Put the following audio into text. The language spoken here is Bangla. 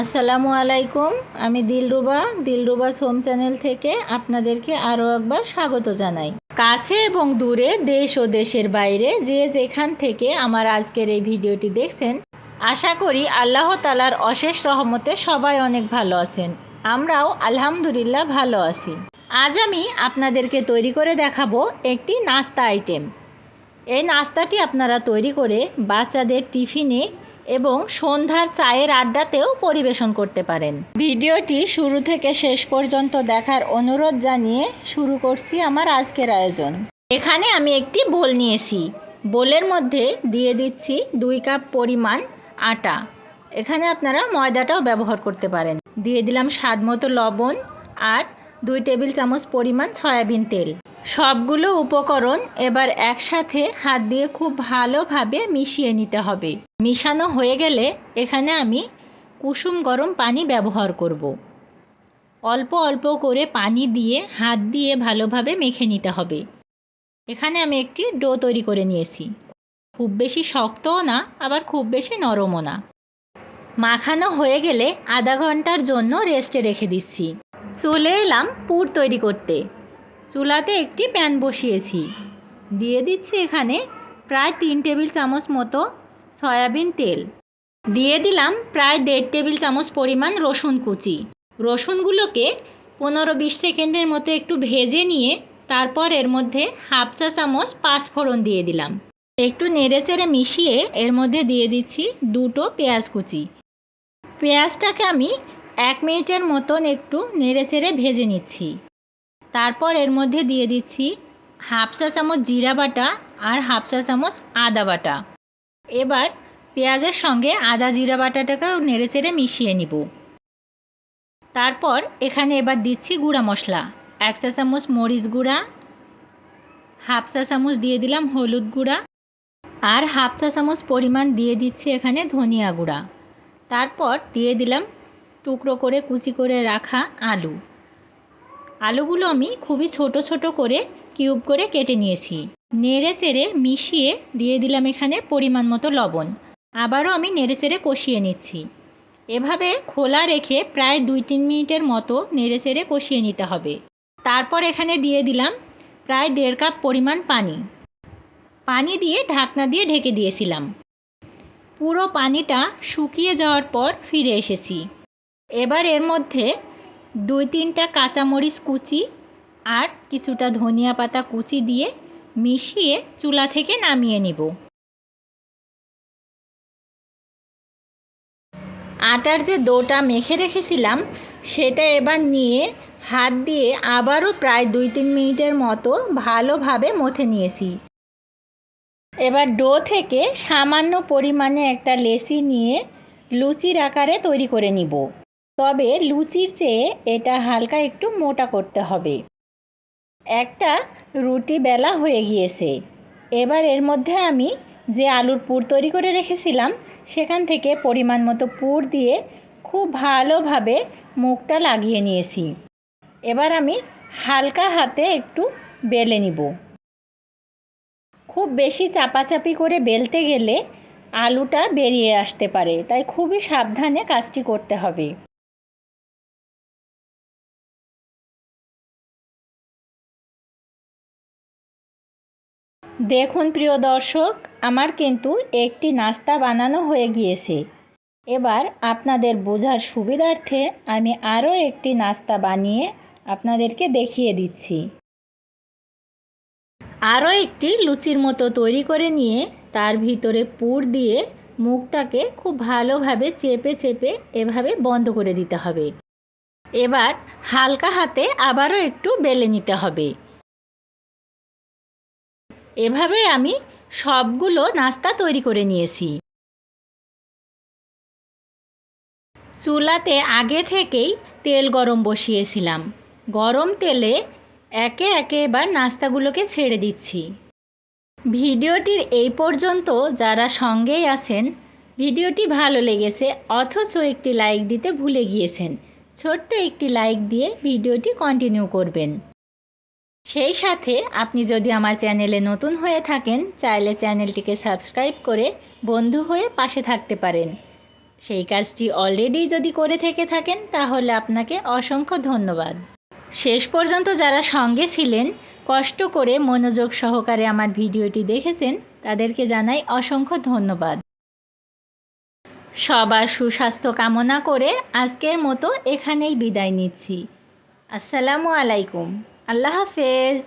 আসসালামু আলাইকুম, আমি দিলরুবা দিলরুবা সোম চ্যানেল থেকে আপনাদেরকে আরও একবার স্বাগত জানাই। কাছে এবং দূরে দেশ ও দেশের বাইরে যে যেখান থেকে আমার আজকের এই ভিডিওটি দেখছেন, আশা করি আল্লাহ তালার অশেষ রহমতে সবাই অনেক ভালো আছেন। আমরাও আলহামদুলিল্লাহ ভালো আছি। আজ আমি আপনাদেরকে তৈরি করে দেখাবো একটি নাস্তা আইটেম এই নাস্তাটি আপনারা তৈরি করে বাচ্চাদের টিফিনে এবং সন্ধ্যার চায়ের আড্ডাতেও পরিবেশন করতে পারেন। ভিডিওটি শুরু থেকে শেষ পর্যন্ত দেখার অনুরোধ জানিয়ে শুরু করছি আমার আজকের আয়োজন। এখানে আমি একটি বোল নিয়েছি। বোলের মধ্যে দিয়ে দিচ্ছি দুই কাপ পরিমাণ আটা। এখানে আপনারা ময়দাটাও ব্যবহার করতে পারেন। দিয়ে দিলাম স্বাদ মতো লবণ আর দুই টেবিল চামচ পরিমাণ সয়াবিন তেল। সবগুলো উপকরণ এবার একসাথে হাত দিয়ে খুব ভালোভাবে মিশিয়ে নিতে হবে। মিশানো হয়ে গেলে এখানে আমি কুসুম গরম পানি ব্যবহার করব। অল্প অল্প করে পানি দিয়ে হাত দিয়ে ভালোভাবে মেখে নিতে হবে। এখানে আমি একটি ডো তৈরি করে নিয়েছি। খুব বেশি শক্তও না, আবার খুব বেশি নরমও না। মাখানো হয়ে গেলে আধা ঘণ্টার জন্য রেস্টে রেখে দিচ্ছি। চলে এলাম পুর তৈরি করতে। চুলাতে একটি প্যান বসিয়েছি। দিয়ে দিচ্ছি এখানে প্রায় তিন টেবিল চামচ মতো সয়াবিন তেল। দিয়ে দিলাম প্রায় দেড় টেবিল চামচ পরিমাণ রসুন কুচি। রসুনগুলোকে পনেরো বিশ সেকেন্ডের মতো একটু ভেজে নিয়ে তারপর এর মধ্যে হাফ চা চামচ পাঁচফোড়ন দিয়ে দিলাম। একটু নেড়েচেড়ে মিশিয়ে এর মধ্যে দিয়ে দিচ্ছি দুটো পেঁয়াজ কুচি। পেঁয়াজটাকে আমি এক মিনিটের মতন একটু নেড়েচেড়ে ভেজে নিচ্ছি। তারপর এর মধ্যে দিয়ে দিচ্ছি হাফ চা চামচ জিরা বাটা আর হাফ চা চামচ আদা বাটা। এবার পেঁয়াজের সঙ্গে আদা জিরা বাটাটাকেও নেড়েচেড়ে মিশিয়ে নিব। তারপর এখানে এবার দিচ্ছি গুঁড়া মশলা, এক চা চামচ মরিচ গুঁড়া, হাফ চা চামচ দিয়ে দিলাম হলুদ গুঁড়া আর হাফ চা চামচ পরিমাণ দিয়ে দিচ্ছি এখানে ধনিয়া গুঁড়া। তারপর দিয়ে দিলাম টুকরো করে কুচি করে রাখা আলু। আলুগুলো আমি খুবই ছোট ছোট করে কিউব করে কেটে নিয়েছি। নেড়ে চেড়ে মিশিয়ে দিয়ে দিলাম এখানে পরিমাণ মতো লবণ। আবারও আমি নেড়ে চেড়ে কষিয়ে নিচ্ছি। এভাবে খোলা রেখে প্রায় দুই তিন মিনিটের মতো নেড়ে চেড়ে কষিয়ে নিতে হবে। তারপর এখানে দিয়ে দিলাম প্রায় দেড় কাপ পরিমাণ পানি। পানি দিয়ে ঢাকনা দিয়ে ঢেকে দিয়েছিলাম। পুরো পানিটা শুকিয়ে যাওয়ার পর ফিরে এসেছি। এবার এর মধ্যে দুই তিনটা কাঁচামরিচ কুচি আর কিছুটা ধনিয়া পাতা কুচি দিয়ে মিশিয়ে চুলা থেকে নামিয়ে নিব। আটার যে ডোটা মেখে রেখেছিলাম, সেটা এবার নিয়ে হাত দিয়ে আবারও প্রায় দুই তিন মিনিটের মতো ভালোভাবে মথে নিয়েছি। এবার ডো থেকে সামান্য পরিমাণে একটা লেসি নিয়ে লুচির আকারে তৈরি করে নিব। তবে লুচির চেয়ে এটা হালকা একটু মোটা করতে হবে। একটা রুটি বেলা হয়ে গিয়েছে। এবার এর মধ্যে আমি যে আলুর পুর তৈরি করে রেখেছিলাম, সেখান থেকে পরিমাণ মতো পুর দিয়ে খুব ভালোভাবে মুখটা লাগিয়ে নিয়েছি। এবার আমি হালকা হাতে একটু বেলে নিব। খুব বেশি চাপাচাপি করে বেলতে গেলে আলুটা বেরিয়ে আসতে পারে, তাই খুবই সাবধানে কাজটি করতে হবে। দেখুন প্রিয় দর্শক, আমার কিন্তু একটি নাস্তা বানানো হয়ে গিয়েছে। এবার আপনাদের বোঝার সুবিধার্থে আমি আরও একটি নাস্তা বানিয়ে আপনাদেরকে দেখিয়ে দিচ্ছি। আরও একটি লুচির মতো তৈরি করে নিয়ে তার ভিতরে পুর দিয়ে মুখটাকে খুব ভালোভাবে চেপে চেপে এভাবে বন্ধ করে দিতে হবে। এবার হালকা হাতে আবারও একটু বেলে নিতে হবে। এভাবে আমি সবগুলো নাস্তা তৈরি করে নিয়েছি। চুলাতে আগে থেকেই তেল গরম বসিয়েছিলাম। গরম তেলে একে একে এবার নাস্তাগুলোকে ছেড়ে দিচ্ছি। ভিডিওটির এই পর্যন্ত যারা সঙ্গেই আছেন, ভিডিওটি ভালো লেগেছে অথচ একটি লাইক দিতে ভুলে গিয়েছেন, ছোট্ট একটি লাইক দিয়ে ভিডিওটি কন্টিনিউ করবেন। সেই সাথে আপনি যদি আমার চ্যানেলে নতুন হয়ে থাকেন, চাইলে চ্যানেলটিকে সাবস্ক্রাইব করে বন্ধু হয়ে পাশে থাকতে পারেন। সেই কাজটি অলরেডি যদি করে থেকে থাকেন, তাহলে আপনাকে অসংখ্য ধন্যবাদ। শেষ পর্যন্ত যারা সঙ্গে ছিলেন, কষ্ট করে মনোযোগ সহকারে আমার ভিডিওটি দেখেছেন, তাদেরকে জানাই অসংখ্য ধন্যবাদ। সবার সুস্বাস্থ্য কামনা করে আজকের মতো এখানেই বিদায় নিচ্ছি। আসসালামু আলাইকুম। আল্লাহ হাফেজ।